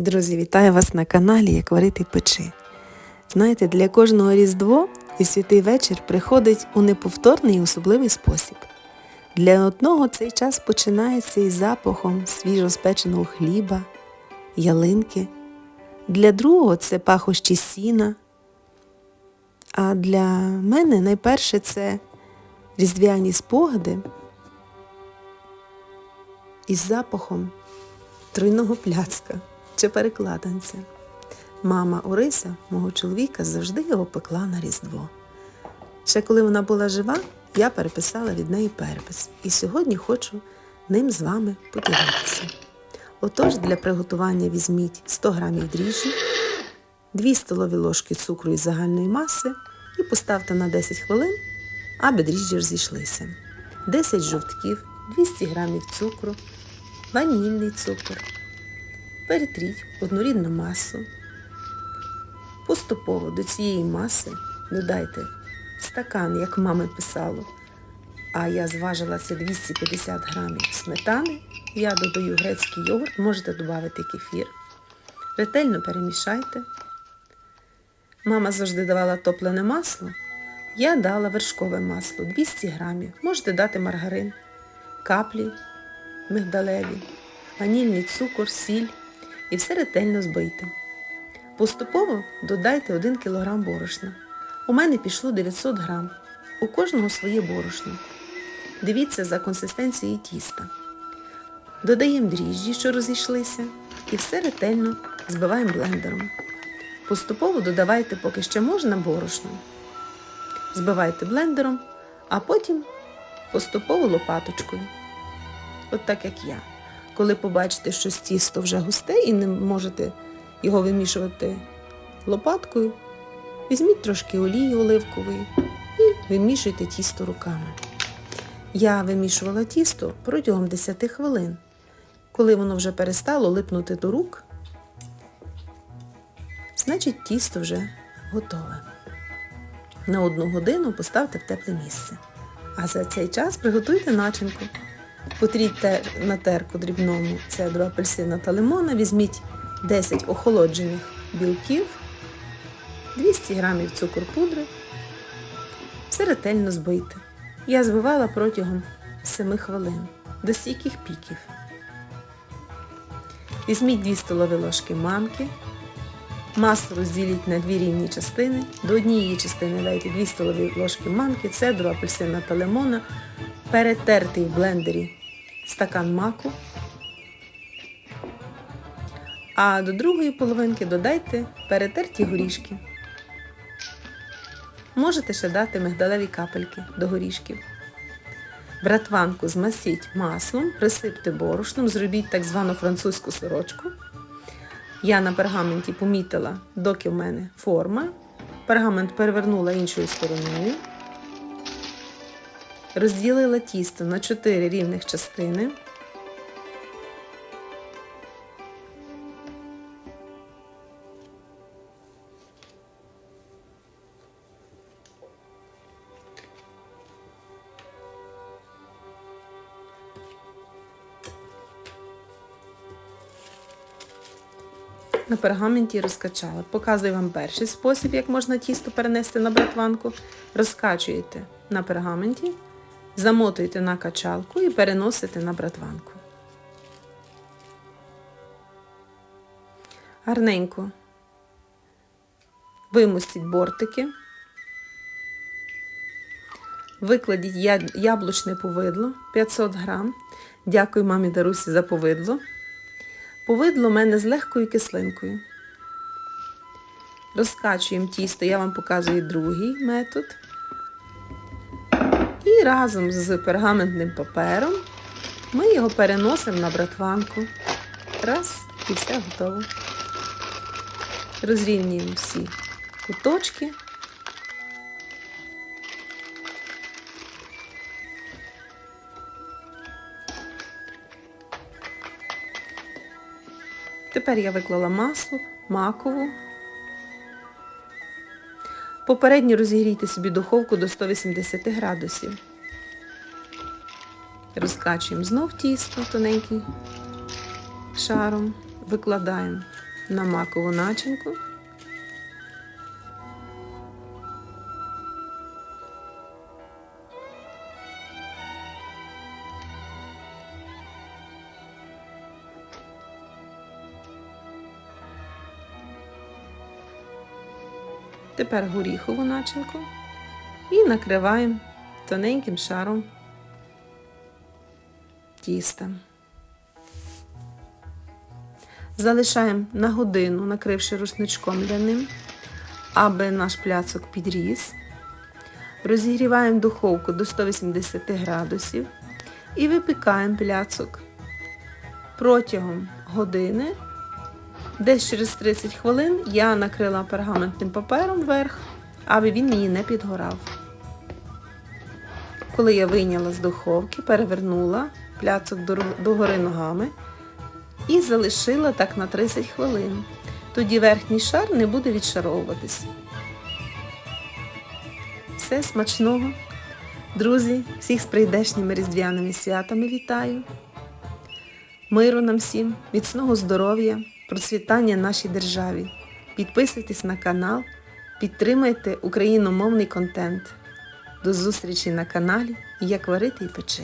Друзі, вітаю вас на каналі Як варити печи. Знаєте, для кожного Різдво і святий вечір приходить у неповторний і особливий спосіб. Для одного цей час починається із запахом свіжо спеченого хліба, ялинки. Для другого це пахощі сіна. А для мене найперше це різдвяні спогади із запахом тройного пляцка чи перекладанця. Мама Орися, мого чоловіка, завжди його пекла на Різдво. Ще коли вона була жива, я переписала від неї перепис. І сьогодні хочу ним з вами поділитися. Отож, для приготування візьміть 100 г дріжджі, 2 столові ложки цукру із загальної маси і поставте на 10 хвилин, аби дріжджі розійшлися. 10 жовтків, 200 г цукру, ванільний цукор. Перетріть однорідну масу. Поступово до цієї маси додайте стакан, як мама писала, а я зважила це 250 грамів сметани. Я додаю грецький йогурт, можете додати кефір. Ретельно перемішайте. Мама завжди давала топлене масло. Я дала вершкове масло 200 грамів. Можете дати маргарин, каплі мигдалеві, ванільний цукор, сіль і все ретельно збийте. Поступово додайте 1 кг борошна. У мене пішло 900 г. У кожного своє борошно. Дивіться за консистенцією тіста. Додаємо дріжджі, що розійшлися, і все ретельно збиваємо блендером. Поступово додавайте, поки ще можна, борошно. Збивайте блендером, а потім поступово лопаточкою. От так як я. Коли побачите, що тісто вже густе і не можете його вимішувати лопаткою, візьміть трошки олії оливкової і вимішуйте тісто руками. Я вимішувала тісто протягом 10 хвилин. Коли воно вже перестало липнути до рук, значить тісто вже готове. На одну годину поставте в тепле місце. А за цей час приготуйте начинку. Потріть на терку дрібному цедру апельсина та лимона, візьміть 10 охолоджених білків, 200 г цукор пудри. Все ретельно збийте. Я збивала протягом 7 хвилин до стійких піків. Візьміть 2 столові ложки манки. Масу розділіть на дві рівні частини. До однієї частини дайте 2 столові ложки манки, цедру, апельсина та лимона, перетертий в блендері стакан маку. А до другої половинки додайте перетерті горішки. Можете ще дати мигдалеві капельки до горішків. Братванку змасіть маслом, присипте борошном, зробіть так звану французьку сорочку. Я на пергаменті помітила, доки в мене форма. Пергамент перевернула іншою стороною. Розділила тісто на 4 рівних частини. На пергаменті розкачала. Показую вам перший спосіб, як можна тісто перенести на братванку. Розкачуєте на пергаменті, замотуєте на качалку і переносите на братванку. Гарненько вимостіть бортики. Викладіть яблучне повидло 500 грам. Дякую мамі Дарусі за повидло. Повидло в мене з легкою кислинкою. Розкачуємо тісто, я вам показую другий метод. І разом з пергаментним папером ми його переносимо на братванку. Раз, і все готово. Розрівнюємо всі куточки. Тепер я виклала масло, макову. Попередньо розігрійте собі духовку до 180 градусів. Розкачуємо знов тісто тоненьким шаром, викладаємо на макову начинку. Тепер горіхову начинку і накриваємо тоненьким шаром тіста. Залишаємо на годину, накривши рушничком ляним, аби наш пляцок підріс. Розігріваємо духовку до 180 градусів і випікаємо пляцок протягом години. Десь через 30 хвилин я накрила пергаментним папером вверх, аби він мені не підгорав. Коли я вийняла з духовки, перевернула пляцок догори ногами і залишила так на 30 хвилин. Тоді верхній шар не буде відшаровуватись. Все смачного. Друзі, всіх з прийдешніми різдвяними святами вітаю. Миру нам всім, міцного здоров'я, процвітання нашій державі. Підписуйтесь на канал, підтримайте україномовний контент. До зустрічі на каналі Як варити і печи.